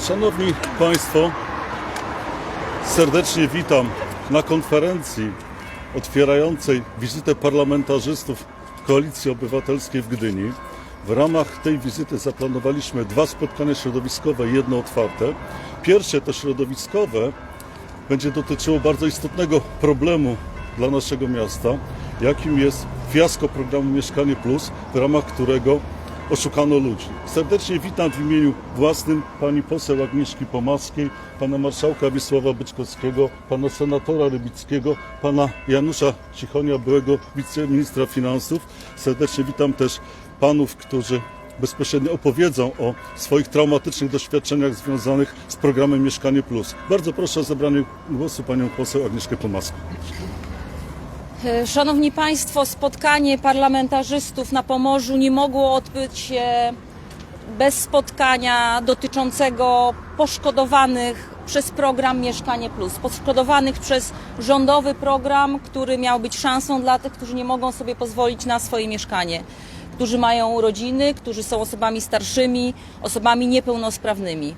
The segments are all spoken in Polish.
Szanowni Państwo, serdecznie witam na konferencji otwierającej wizytę parlamentarzystów Koalicji Obywatelskiej w Gdyni. W ramach tej wizyty zaplanowaliśmy dwa spotkania środowiskowe jedno otwarte. Pierwsze to środowiskowe będzie dotyczyło bardzo istotnego problemu dla naszego miasta, jakim jest fiasko programu Mieszkanie Plus, w ramach którego oszukano ludzi. Serdecznie witam w imieniu własnym pani poseł Agnieszki Pomaskiej, pana marszałka Wiesława Byczkowskiego, pana senatora Rybickiego, pana Janusza Cichonia, byłego wiceministra finansów. Serdecznie witam też panów, którzy bezpośrednio opowiedzą o swoich traumatycznych doświadczeniach związanych z programem Mieszkanie Plus. Bardzo proszę o zabranie głosu panią poseł Agnieszkę Pomaską. E, Szanowni Państwo, spotkanie parlamentarzystów na Pomorzu nie mogło odbyć się bez spotkania dotyczącego poszkodowanych przez program Mieszkanie Plus, poszkodowanych przez rządowy program, który miał być szansą dla tych, którzy nie mogą sobie pozwolić na swoje mieszkanie, którzy mają rodziny, którzy są osobami starszymi, osobami niepełnosprawnymi.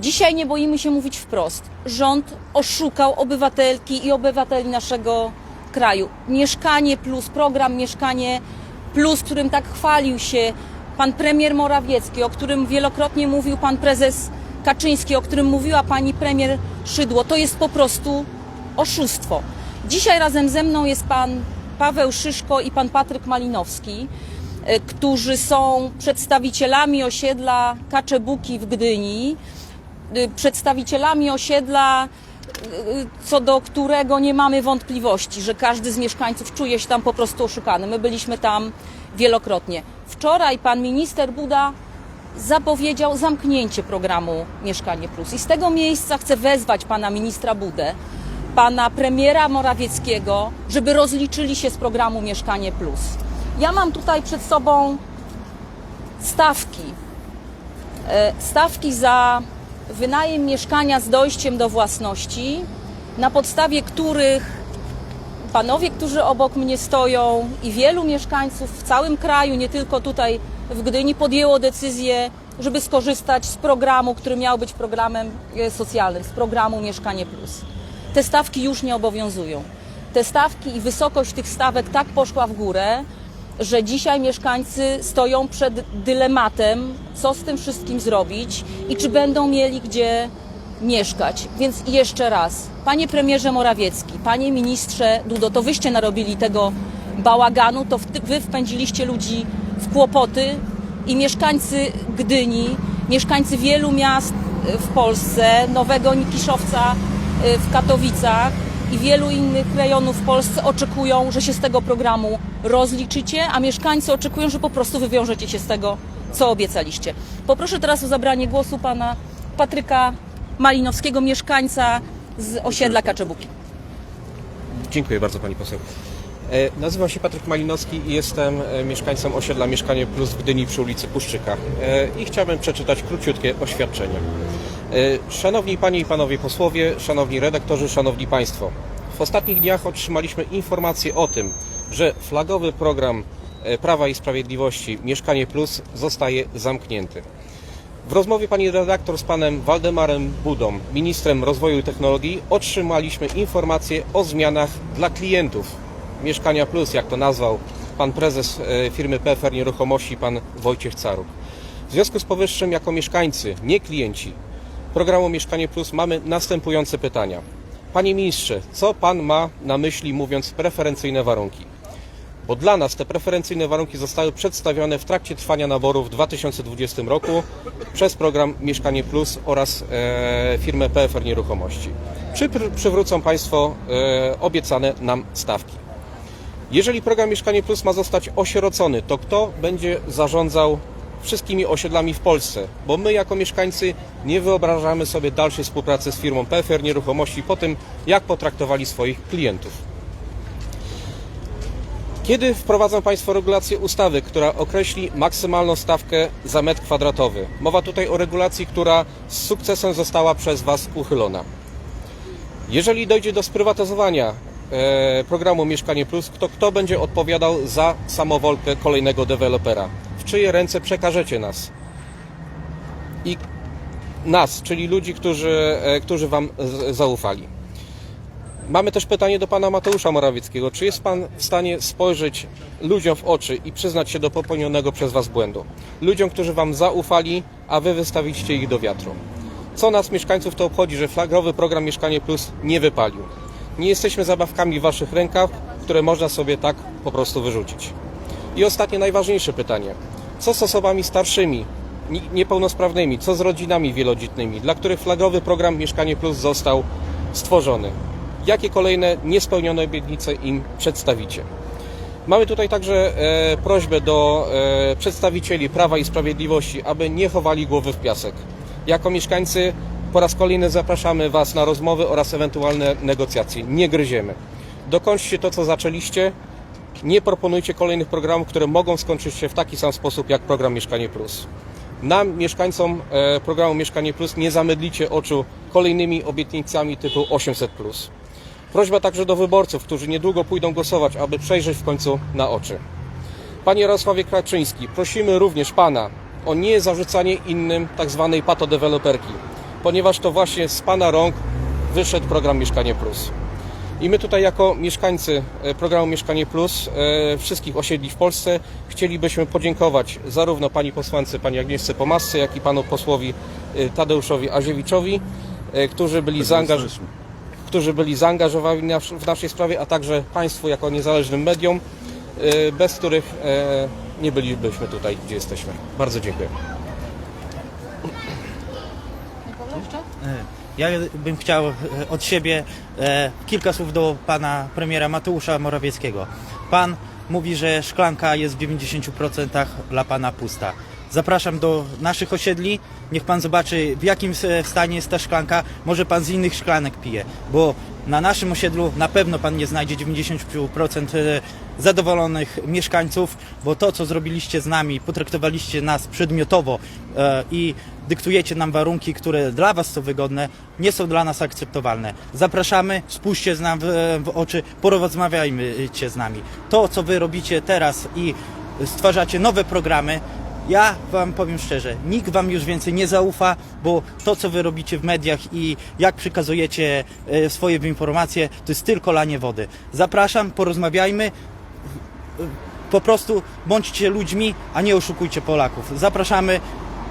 Dzisiaj nie boimy się mówić wprost. Rząd oszukał obywatelki i obywateli naszego kraju. Mieszkanie Plus, program Mieszkanie Plus, którym tak chwalił się pan premier Morawiecki, o którym wielokrotnie mówił pan prezes Kaczyński, o którym mówiła pani premier Szydło, to jest po prostu oszustwo. Dzisiaj razem ze mną jest pan Paweł Szyszko i pan Patryk Malinowski, e, którzy są przedstawicielami osiedla Kaczebuki w Gdyni, y, przedstawicielami osiedla, co do którego nie mamy wątpliwości, że każdy z mieszkańców czuje się tam po prostu oszukany. My byliśmy tam wielokrotnie. Wczoraj pan minister Buda zapowiedział zamknięcie programu Mieszkanie Plus. I z tego miejsca chcę wezwać pana ministra Budę, pana premiera Morawieckiego, żeby rozliczyli się z programu Mieszkanie Plus. Ja mam tutaj przed sobą stawki. E, Stawki za wynajem mieszkania z dojściem do własności, na podstawie których panowie, którzy obok mnie stoją i wielu mieszkańców w całym kraju, nie tylko tutaj w Gdyni, podjęło decyzję, żeby skorzystać z programu, który miał być programem e, socjalnym, z programu Mieszkanie Plus. Te stawki już nie obowiązują. Te stawki i wysokość tych stawek tak poszła w górę, że dzisiaj mieszkańcy stoją przed dylematem, co z tym wszystkim zrobić i czy będą mieli gdzie mieszkać. Więc jeszcze raz, panie premierze Morawiecki, panie ministrze Dudo, to wyście narobili tego bałaganu, to wy wpędziliście ludzi w kłopoty i mieszkańcy Gdyni, mieszkańcy wielu miast w Polsce, Nowego Nikiszowca y, w Katowicach i wielu innych rejonów w Polsce oczekują, że się z tego programu rozliczycie, a mieszkańcy oczekują, że po prostu wywiążecie się z tego, co obiecaliście. Poproszę teraz o zabranie głosu pana Patryka Malinowskiego, mieszkańca z osiedla Kaczebuki. Dziękuję bardzo Pani poseł. E, Nazywam się Patryk Malinowski i jestem e, mieszkańcem osiedla Mieszkanie Plus w Gdyni przy ulicy Puszczyka. E, I chciałbym przeczytać króciutkie oświadczenie. Szanowni Panie i Panowie posłowie, szanowni redaktorzy, szanowni Państwo. W ostatnich dniach otrzymaliśmy informację o tym, że flagowy program Prawa i Sprawiedliwości Mieszkanie Plus zostaje zamknięty. W rozmowie pani redaktor z panem Waldemarem Budą, ministrem rozwoju i technologii, otrzymaliśmy informacje o zmianach dla klientów Mieszkania Plus, jak to nazwał pan prezes e, firmy PFR Nieruchomości, pan Wojciech Caruk. W związku z powyższym, jako mieszkańcy, nie klienci programu Mieszkanie Plus, mamy następujące pytania. Panie ministrze, co pan ma na myśli mówiąc preferencyjne warunki? bo dla nas te preferencyjne warunki zostały przedstawione w trakcie trwania naborów w 2020 roku przez program Mieszkanie Plus oraz e, firmę PFR Nieruchomości. Czy pr- przywrócą Państwo e, obiecane nam stawki? Jeżeli program Mieszkanie Plus ma zostać osierocony, to kto będzie zarządzał wszystkimi osiedlami w Polsce? Bo my jako mieszkańcy nie wyobrażamy sobie dalszej współpracy z firmą PFR Nieruchomości po tym, jak potraktowali swoich klientów. Kiedy wprowadzą Państwo regulację ustawy, która określi maksymalną stawkę za metr kwadratowy? Mowa tutaj o regulacji, która z sukcesem została przez Was uchylona. Jeżeli dojdzie do sprywatyzowania programu Mieszkanie Plus, to kto będzie odpowiadał za samowolkę kolejnego dewelopera? W czyje ręce przekażecie nas? I nas, czyli ludzi, którzy, e, którzy Wam zaufali. Mamy też pytanie do pana Mateusza Morawieckiego. Czy jest pan w stanie spojrzeć ludziom w oczy i przyznać się do popełnionego przez was błędu? Ludziom, którzy wam zaufali, a wy wystawiliście ich do wiatru. Co nas, mieszkańców, to obchodzi, że flagowy program Mieszkanie Plus nie wypalił? Nie jesteśmy zabawkami w waszych rękach, które można sobie tak po prostu wyrzucić. I ostatnie, najważniejsze pytanie. Co z osobami starszymi, ni- niepełnosprawnymi? Co z rodzinami wielodzietnymi, dla których flagowy program Mieszkanie Plus został stworzony? Jakie kolejne niespełnione obietnice im przedstawicie? Mamy tutaj także e, prośbę do e, przedstawicieli Prawa i Sprawiedliwości, aby nie chowali głowy w piasek. Jako mieszkańcy po raz kolejny zapraszamy Was na rozmowy oraz ewentualne negocjacje. Nie gryziemy. Dokończcie to, co zaczęliście. Nie proponujcie kolejnych programów, które mogą skończyć się w taki sam sposób jak program Mieszkanie Plus. Nam, mieszkańcom e, programu Mieszkanie Plus, nie zamydlicie oczu kolejnymi obietnicami typu 800. Prośba także do wyborców, którzy niedługo pójdą głosować, aby przejrzeć w końcu na oczy. Panie Jarosławie Kraczyński, prosimy również Pana o nie zarzucanie innym tzw. patodeweloperki, ponieważ to właśnie z Pana rąk wyszedł program Mieszkanie Plus. I my tutaj jako mieszkańcy e, programu Mieszkanie Plus e, wszystkich osiedli w Polsce chcielibyśmy podziękować zarówno pani posłance, pani Agnieszce Pomasce, jak i panu posłowi e, Tadeuszowi Aziewiczowi, którzy byli którzy byli zaangażowani w naszej sprawie, a także Państwu jako niezależnym medium, y, bez których nie bylibyśmy tutaj, gdzie jesteśmy. Bardzo dziękuję. Ja bym chciał e, od siebie e, kilka słów do pana premiera Mateusza Morawieckiego. Pan mówi, że szklanka jest w 90% dla pana pusta. Zapraszam do naszych osiedli. Niech pan zobaczy, w jakim e, stanie jest ta szklanka. Może pan z innych szklanek pije, bo na naszym osiedlu na pewno pan nie znajdzie 90% e, zadowolonych mieszkańców, bo to, co zrobiliście z nami, potraktowaliście nas przedmiotowo e, i dyktujecie nam warunki, które dla Was są wygodne, nie są dla nas akceptowalne. Zapraszamy, spójrzcie z nam w, w oczy, porozmawiajcie z nami. To, co Wy robicie teraz i stwarzacie nowe programy, ja Wam powiem szczerze, nikt Wam już więcej nie zaufa, bo to, co Wy robicie w mediach i jak przekazujecie e, swoje informacje, to jest tylko lanie wody. Zapraszam, porozmawiajmy, po prostu bądźcie ludźmi, a nie oszukujcie Polaków. Zapraszamy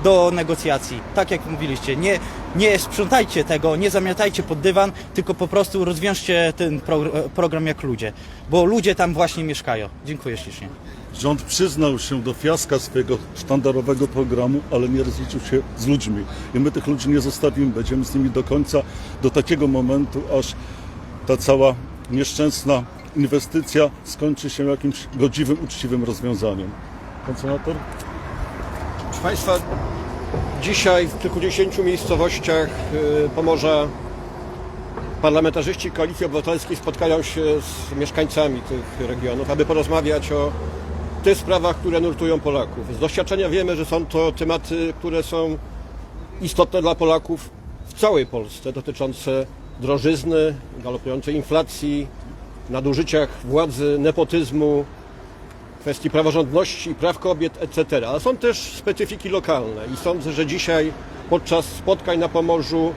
do negocjacji. Tak jak mówiliście, nie, nie sprzątajcie tego, nie zamiatajcie pod dywan, tylko po prostu rozwiążcie ten pro, program jak ludzie, bo ludzie tam właśnie mieszkają. Dziękuję ślicznie. Rząd przyznał się do fiaska swojego sztandarowego programu, ale nie rozliczył się z ludźmi. I my tych ludzi nie zostawimy. Będziemy z nimi do końca, do takiego momentu, aż ta cała nieszczęsna inwestycja skończy się jakimś godziwym, uczciwym rozwiązaniem. Pan senator? Proszę Państwa, dzisiaj w kilkudziesięciu miejscowościach y, Pomorza parlamentarzyści Koalicji Obywatelskiej spotkają się z mieszkańcami tych regionów, aby porozmawiać o tych sprawach, które nurtują Polaków. Z doświadczenia wiemy, że są to tematy, które są istotne dla Polaków w całej Polsce, dotyczące drożyzny, galopującej inflacji, nadużyciach władzy, nepotyzmu, kwestii praworządności i praw kobiet, etc. Ale są też specyfiki lokalne i sądzę, że dzisiaj podczas spotkań na Pomorzu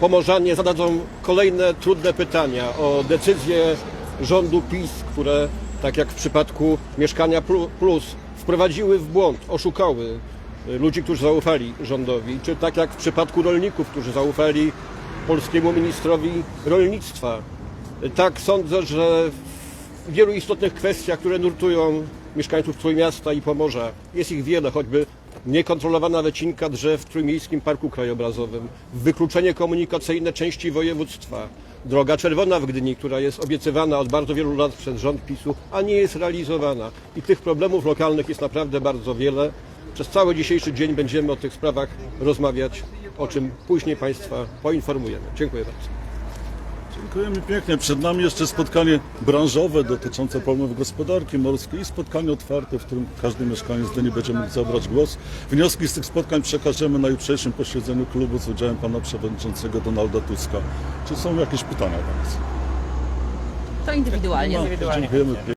Pomorzanie zadadzą kolejne trudne pytania o decyzje rządu PiS, które, tak jak w przypadku Mieszkania Plu- Plus, wprowadziły w błąd, oszukały y, ludzi, którzy zaufali rządowi, czy tak jak w przypadku rolników, którzy zaufali polskiemu ministrowi rolnictwa. Tak sądzę, że w wielu istotnych kwestiach, które nurtują mieszkańców Trójmiasta i Pomorza, jest ich wiele, choćby niekontrolowana wycinka drzew w Trójmiejskim Parku Krajobrazowym, wykluczenie komunikacyjne części województwa, droga czerwona w Gdyni, która jest obiecywana od bardzo wielu lat przez rząd PiSu, a nie jest realizowana. I tych problemów lokalnych jest naprawdę bardzo wiele. Przez cały dzisiejszy dzień będziemy o tych sprawach rozmawiać, o czym później Państwa poinformujemy. Dziękuję bardzo. Dziękujemy pięknie. Przed nami jeszcze spotkanie branżowe dotyczące problemów gospodarki morskiej i spotkanie otwarte, w którym każdy mieszkaniec Gdyni będzie mógł zabrać głos. Wnioski z tych spotkań przekażemy na jutrzejszym posiedzeniu klubu z udziałem pana przewodniczącego Donalda Tuska. Czy są jakieś pytania do nas? To indywidualnie. No, dziękujemy.